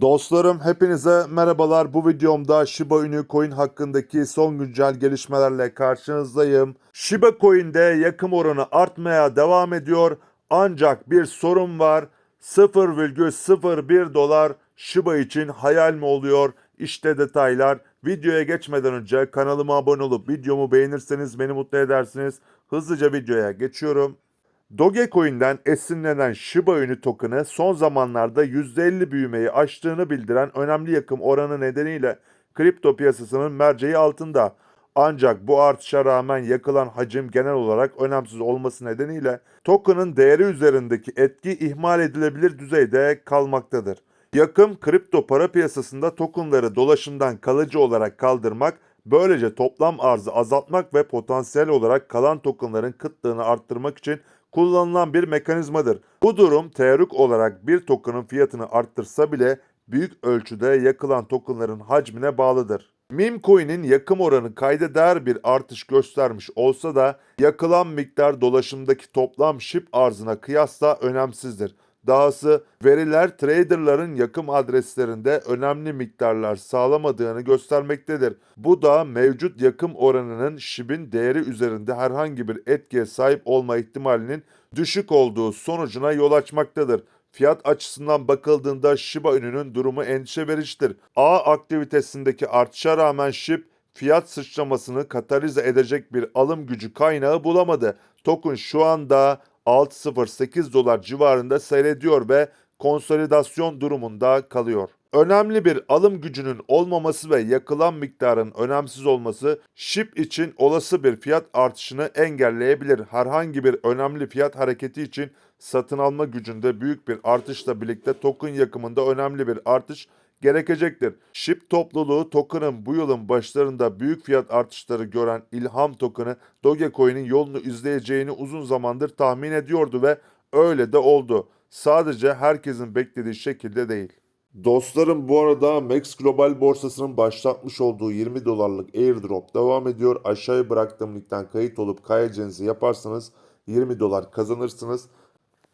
Dostlarım hepinize merhabalar. Bu videomda Shiba Inu Coin hakkındaki son güncel gelişmelerle karşınızdayım. Shiba Coin'de yakım oranı artmaya devam ediyor. Ancak bir sorun var. 0,01 dolar Shiba için hayal mi oluyor? İşte detaylar. Videoya geçmeden önce kanalıma abone olup videomu beğenirseniz beni mutlu edersiniz. Hızlıca videoya geçiyorum. Dogecoin'den esinlenen Shiba Inu token'ı son zamanlarda %50 büyümeyi aştığını bildiren önemli yakım oranı nedeniyle kripto piyasasının merceği altında. Ancak bu artışa rağmen yakılan hacim genel olarak önemsiz olması nedeniyle token'ın değeri üzerindeki etki ihmal edilebilir düzeyde kalmaktadır. Yakım kripto para piyasasında tokenları dolaşımdan kalıcı olarak kaldırmak, böylece toplam arzı azaltmak ve potansiyel olarak kalan tokenların kıtlığını arttırmak için kullanılan bir mekanizmadır. Bu durum teorik olarak bir token'ın fiyatını arttırsa bile büyük ölçüde yakılan tokenların hacmine bağlıdır. Meme coin'in yakım oranı kayda değer bir artış göstermiş olsa da yakılan miktar dolaşımdaki toplam ship arzına kıyasla önemsizdir. Dahası veriler traderların yakım adreslerinde önemli miktarlar sağlamadığını göstermektedir. Bu da mevcut yakım oranının SHIB'in değeri üzerinde herhangi bir etkiye sahip olma ihtimalinin düşük olduğu sonucuna yol açmaktadır. Fiyat açısından bakıldığında Shiba Inu'nun durumu endişe vericidir. A aktivitesindeki artışa rağmen SHIB fiyat sıçramasını katalize edecek bir alım gücü kaynağı bulamadı. Token şu anda 6.08 dolar civarında seyrediyor ve konsolidasyon durumunda kalıyor. Önemli bir alım gücünün olmaması ve yakılan miktarın önemsiz olması SHIB için olası bir fiyat artışını engelleyebilir. Herhangi bir önemli fiyat hareketi için satın alma gücünde büyük bir artışla birlikte token yakımında önemli bir artış gerekecektir. SHIB topluluğu token'ın bu yılın başlarında büyük fiyat artışları gören ilham token'ı Dogecoin'in yolunu izleyeceğini uzun zamandır tahmin ediyordu ve öyle de oldu. Sadece herkesin beklediği şekilde değil. Dostlarım bu arada Max Global borsasının başlatmış olduğu 20 dolarlık airdrop devam ediyor. Aşağıya bıraktığım linkten kayıt olup kaydedeceğinizi yaparsanız 20 dolar kazanırsınız.